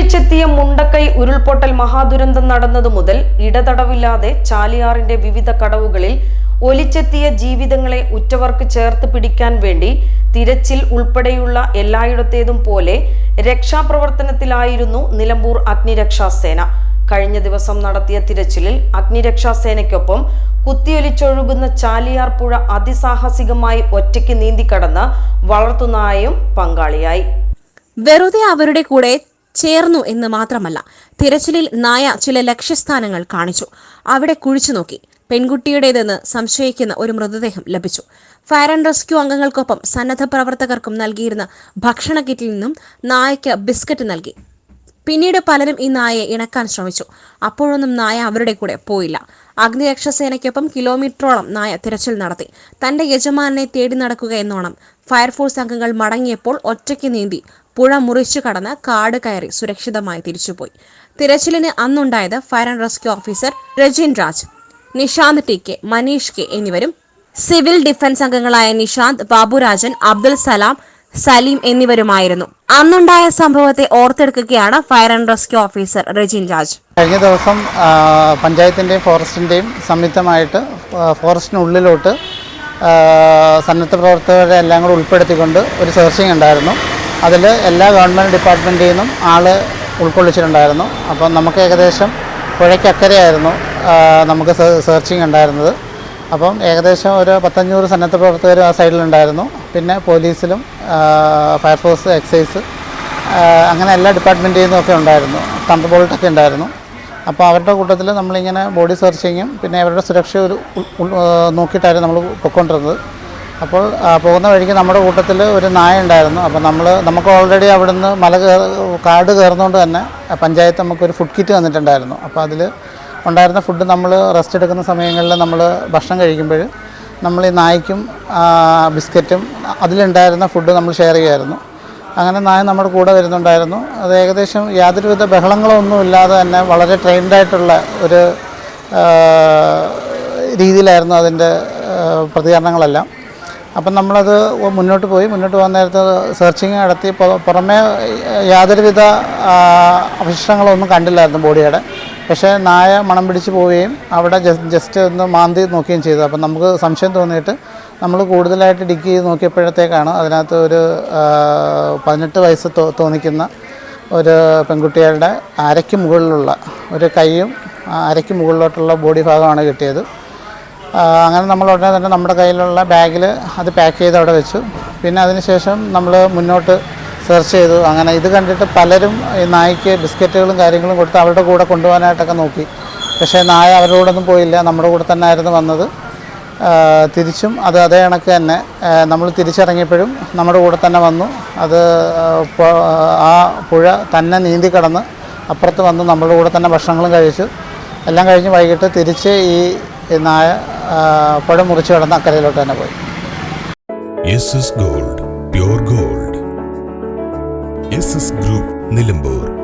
ഒലിച്ചെത്തിയ മുണ്ടക്കൈ ഉരുൾപൊട്ടൽ മഹാദുരന്തം നടന്നതു മുതൽ ഇടതടവില്ലാതെ ചാലിയാറിന്റെ വിവിധ കടവുകളിൽ ഒലിച്ചെത്തിയ ജീവിതങ്ങളെ ഉറ്റവർക്ക് ചേർത്ത് പിടിക്കാൻ വേണ്ടി തിരച്ചിൽ ഉൾപ്പെടെയുള്ള എല്ലായിടത്തേതും പോലെ രക്ഷാപ്രവർത്തനത്തിലായിരുന്നു നിലമ്പൂർ അഗ്നിരക്ഷാസേന കഴിഞ്ഞ ദിവസം നടത്തിയ തിരച്ചിലിൽ അഗ്നിരക്ഷാസേനയ്ക്കൊപ്പം കുത്തിയൊലിച്ചൊഴുകുന്ന ചാലിയാർ പുഴ അതിസാഹസികമായി ഒറ്റയ്ക്ക് നീന്തിക്കടന്ന് വളർത്തുനായും പങ്കാളിയായി. വെറുതെ അവരുടെ കൂടെ ചേർന്നു എന്ന് മാത്രമല്ല തിരച്ചിലിൽ നായ ചില ലക്ഷ്യസ്ഥാനങ്ങൾ കാണിച്ചു. അവിടെ കുഴിച്ചു നോക്കി. പെൺകുട്ടിയുടേതെന്ന് സംശയിക്കുന്ന ഒരു മൃതദേഹം ലഭിച്ചു. ഫയർ ആൻഡ് റെസ്ക്യൂ അംഗങ്ങൾക്കൊപ്പം സന്നദ്ധ പ്രവർത്തകർക്കും നൽകിയിരുന്ന ഭക്ഷണ കിറ്റിൽ നിന്നും നായയ്ക്ക് ബിസ്ക്കറ്റ് നൽകി. പിന്നീട് പലരും ഈ നായയെ ഇണക്കാൻ ശ്രമിച്ചു. അപ്പോഴൊന്നും നായ അവരുടെ കൂടെ പോയില്ല. അഗ്നിരക്ഷാസേനയ്ക്കൊപ്പം കിലോമീറ്ററോളം നായ തിരച്ചിൽ നടത്തി. തന്റെ യജമാനെ തേടി നടക്കുക എന്നോണം ഫയർഫോഴ്സ് അംഗങ്ങൾ മടങ്ങിയപ്പോൾ ഒറ്റയ്ക്ക് നീന്തി പുഴ മുറിച്ചു കടന്ന് കാട് കയറി സുരക്ഷിതമായി തിരിച്ചുപോയി. തിരച്ചിലിന് അന്നുണ്ടായത് fire and rescue officer Rajin Raj Nishanth T K Manish K എന്നിവരും സിവിൽ ഡിഫൻസ് അംഗങ്ങളായ നിഷാന്ത് ബാബുരാജൻ അബ്ദുൽ സലാം സലീം എന്നിവരുമായിരുന്നു. അന്നുണ്ടായ സംഭവത്തെ ഓർത്തെടുക്കുകയാണ് fire and rescue officer Rajin Raj. കഴിഞ്ഞ ദിവസം പഞ്ചായത്തിന്റെയും ഫോറസ്റ്റിന്റെയും സംയുക്തമായിട്ട് ഫോറസ്റ്റിനുള്ളിലോട്ട് സന്നദ്ധ പ്രവർത്തകരെ എല്ലാം കൂടെ ഉൾപ്പെടുത്തിക്കൊണ്ട് ഒരു സെർച്ചിങ് ഉണ്ടായിരുന്നു. അതിൽ എല്ലാ ഗവൺമെന്റ് ഡിപ്പാർട്ട്മെന്റിൽ നിന്നും ആൾ ഉൾക്കൊള്ളിച്ചിട്ടുണ്ടായിരുന്നു. അപ്പം നമുക്ക് ഏകദേശം പുഴയ്ക്കക്കരെയായിരുന്നു നമുക്ക് സെർച്ചിങ് ഉണ്ടായിരുന്നത്. അപ്പം ഏകദേശം ഒരു പത്തഞ്ഞൂറ് സന്നദ്ധ പ്രവർത്തകർ ആ സൈഡിലുണ്ടായിരുന്നു. പിന്നെ പോലീസിലും ഫയർഫോഴ്സ് എക്സൈസ് അങ്ങനെ എല്ലാ ഡിപ്പാർട്ട്മെന്റിൽ നിന്നും ഒക്കെ ഉണ്ടായിരുന്നു. തണ്ടർ ബോൾട്ടൊക്കെ ഉണ്ടായിരുന്നു. അപ്പോൾ അവരുടെ കൂട്ടത്തിൽ നമ്മളിങ്ങനെ ബോഡി സെർച്ചിങ്ങും പിന്നെ അവരുടെ സുരക്ഷ ഒരു നോക്കിയിട്ടായിരുന്നു നമ്മൾ പൊയ്ക്കൊണ്ടിരുന്നത് അപ്പോൾ പോകുന്ന വഴിക്ക് നമ്മുടെ കൂട്ടത്തിൽ ഒരു നായ ഉണ്ടായിരുന്നു. അപ്പോൾ നമ്മൾ നമുക്ക് ഓൾറെഡി അവിടുന്ന് മല കാട് കയറുന്നതുകൊണ്ട് തന്നെ പഞ്ചായത്ത് നമുക്കൊരു ഫുഡ് കിറ്റ് തന്നിട്ടുണ്ടായിരുന്നു. അപ്പോൾ അതിൽ ഉണ്ടായിരുന്ന ഫുഡ് നമ്മൾ റെസ്റ്റ് എടുക്കുന്ന സമയങ്ങളിൽ നമ്മൾ ഭക്ഷണം കഴിക്കുമ്പോൾ നമ്മൾ ഈ നായ്ക്കും ബിസ്ക്കറ്റും അതിലുണ്ടായിരുന്ന ഫുഡ് നമ്മൾ ഷെയർ ചെയ്യുമായിരുന്നു. അങ്ങനെ നായ നമ്മുടെ കൂടെ വരുന്നുണ്ടായിരുന്നു. അത് ഏകദേശം യാതൊരുവിധ ബഹളങ്ങളൊന്നും ഇല്ലാതെ തന്നെ വളരെ ട്രെയിൻഡായിട്ടുള്ള ഒരു രീതിയിലായിരുന്നു അതിന്റെ പ്രതികരണങ്ങളെല്ലാം. അപ്പം നമ്മളത് മുന്നോട്ട് പോയി. മുന്നോട്ട് പോകാൻ നേരത്ത് സെർച്ചിങ് നടത്തി. പുറമേ യാതൊരുവിധ അവശിഷ്ടങ്ങളൊന്നും കണ്ടില്ലായിരുന്നു ബോഡിയുടെ. പക്ഷേ നായ മണം പിടിച്ച് പോവുകയും അവിടെ ജസ്റ്റ് ഒന്ന് മാന്തി നോക്കുകയും ചെയ്തു. അപ്പം നമുക്ക് സംശയം തോന്നിയിട്ട് നമ്മൾ കൂടുതലായിട്ട് ഡിഗ് ചെയ്ത് നോക്കിയപ്പോഴത്തേക്കാണ് അതിനകത്ത് ഒരു പതിനെട്ട് വയസ്സ് തോന്നിക്കുന്ന ഒരു പെൺകുട്ടികളുടെ അരയ്ക്ക് മുകളിലുള്ള ഒരു കൈയും അരയ്ക്ക് മുകളിലോട്ടുള്ള ബോഡി ഭാഗമാണ് കിട്ടിയത്. അങ്ങനെ നമ്മൾ ഉടനെ തന്നെ നമ്മുടെ കയ്യിലുള്ള ബാഗിൽ അത് പാക്ക് ചെയ്ത് അവിടെ വെച്ചു. പിന്നെ അതിനുശേഷം നമ്മൾ മുന്നോട്ട് സെർച്ച് ചെയ്തു. അങ്ങനെ ഇത് കണ്ടിട്ട് പലരും ഈ നായ്ക്ക് ബിസ്ക്കറ്റുകളും കാര്യങ്ങളും കൊടുത്ത് അവരുടെ കൂടെ കൊണ്ടുപോകാനായിട്ടൊക്കെ നോക്കി. പക്ഷേ നായ അവരുടെ പോയില്ല. നമ്മുടെ കൂടെ തന്നെ ആയിരുന്നു വന്നത്. തിരിച്ചും അത് അതേ കണക്ക് തന്നെ. നമ്മൾ തിരിച്ചിറങ്ങിയപ്പോഴും നമ്മുടെ കൂടെ തന്നെ വന്നു. അത് ആ, പുഴ തന്നെ നീന്തി കടന്ന് അപ്പുറത്ത് വന്ന് നമ്മുടെ കൂടെ തന്നെ ഭക്ഷണങ്ങളും കഴിച്ചു. എല്ലാം കഴിഞ്ഞ് വൈകിട്ട് തിരിച്ച് ഈ നായ പുഴ മുറിച്ച് കടന്ന് അക്കരയിലോട്ട് തന്നെ പോയി. Gold pure gold group Nilambur